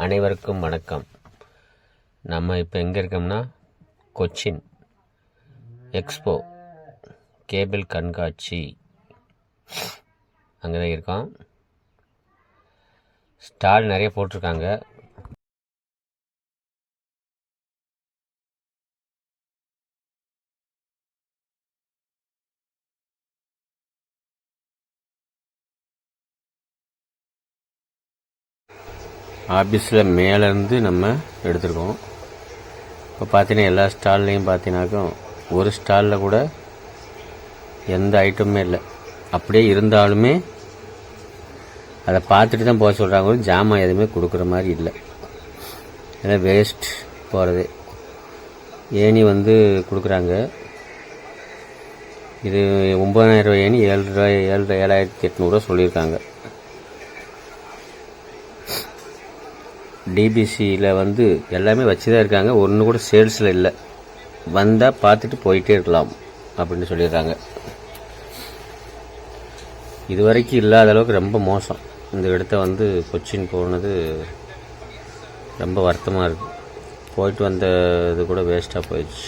அனைவருக்கும் வணக்கம். நம்ம இப்போ எங்கே இருக்கோம்னா கொச்சின். எக்ஸ்போ கேபிள் கண்காட்சி. அங்கே தான் இருக்கோம். ஸ்டால் நிறைய போட்டிருக்காங்க. ஆஃபீஸில் மேலேருந்து நம்ம எடுத்திருக்கோம். இப்போ பார்த்தீங்கன்னா எல்லா ஸ்டால்லையும் பார்த்தீங்கன்னாக்கும் ஒரு ஸ்டாலில் கூட எந்த ஐட்டமுமே இல்லை. அப்படியே இருந்தாலுமே அதை பார்த்துட்டு தான் போக சொல்கிறாங்க ஜாமான் எதுவுமே கொடுக்குற மாதிரி இல்லை. ஏன்னா வேஸ்ட் போகிறது ஏணி வந்து கொடுக்குறாங்க. இது ஒம்பதாயிரம் ரூபாய் ஏணி ஏழு ரூபாய் ஏழு ஏழாயிரத்தி எட்நூறுவா சொல்லியிருக்காங்க. டிபிசியில் வந்து எல்லாமே வச்சு தான் இருக்காங்க. ஒன்று கூட சேல்ஸில் இல்லை. வந்தால் பார்த்துட்டு போயிட்டே இருக்கலாம் அப்படின்னு சொல்லிடுறாங்க. இது வரைக்கும் இல்லாத அளவுக்கு ரொம்ப மோசம். இந்த இடத்த வந்து கொச்சின் போனது ரொம்ப வருத்தமாக இருக்குது போயிட்டு வந்த இது கூட வேஸ்ட்டாக போயிடுச்சு.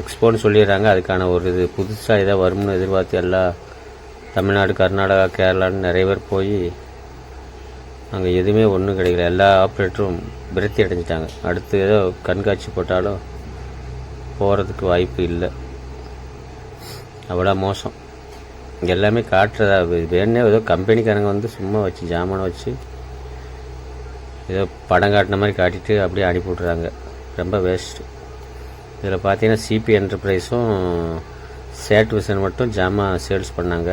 எக்ஸ்போன்னு சொல்லிடுறாங்க. அதுக்கான ஒரு இது புதுசாக இதாக வரும்னு எதிர்பார்த்து எல்லா தமிழ்நாடு கர்நாடகா கேரளான்னு நிறைய பேர் போய் அங்கே எதுவுமே ஒன்றும் கிடைக்கல. எல்லா ஆப்ரேட்டரும் விரக்தி அடைஞ்சிட்டாங்க. அடுத்து ஏதோ கண்காட்சி போட்டாலும் போகிறதுக்கு வாய்ப்பு இல்லை. அவ்வளோ மோசம். இங்கே எல்லாமே காட்டுறதா வேணே ஏதோ கம்பெனிக்காரங்க வந்து சும்மா வச்சு ஜாமானை வச்சு ஏதோ படம் காட்டின மாதிரி காட்டிட்டு அப்படியே அனுப்பி விட்றாங்க ரொம்ப வேஸ்ட்டு இதில் பார்த்தீங்கன்னா சிபி என்டர்பிரைஸும் சேட் விசன் மட்டும் ஜாமான் சேல்ஸ் பண்ணாங்க.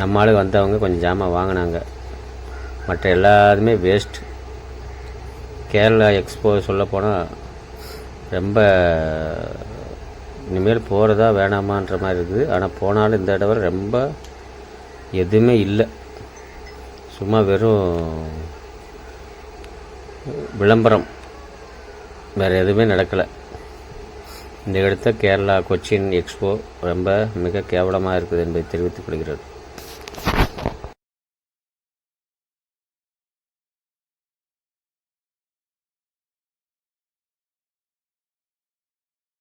நம்ம வந்தவங்க கொஞ்சம் ஜாமான் வாங்கினாங்க. மற்ற எல்லாருமே வேஸ்ட் கேரளா எக்ஸ்போ சொல்ல போனால் ரொம்ப இனிமேல் போகிறதா வேணாமான்ற மாதிரி இருக்குது. ஆனால் போனாலும் இந்த தடவை ரொம்ப எதுவுமே இல்லை. சும்மா வெறும் விளம்பரம். வேறு எதுவுமே நடக்கலை. இந்த இடத்த கேரளா கொச்சின் எக்ஸ்போ ரொம்ப மிக கேவலமாக இருக்குது என்பதை தெரிவித்துக் கொள்கிறது.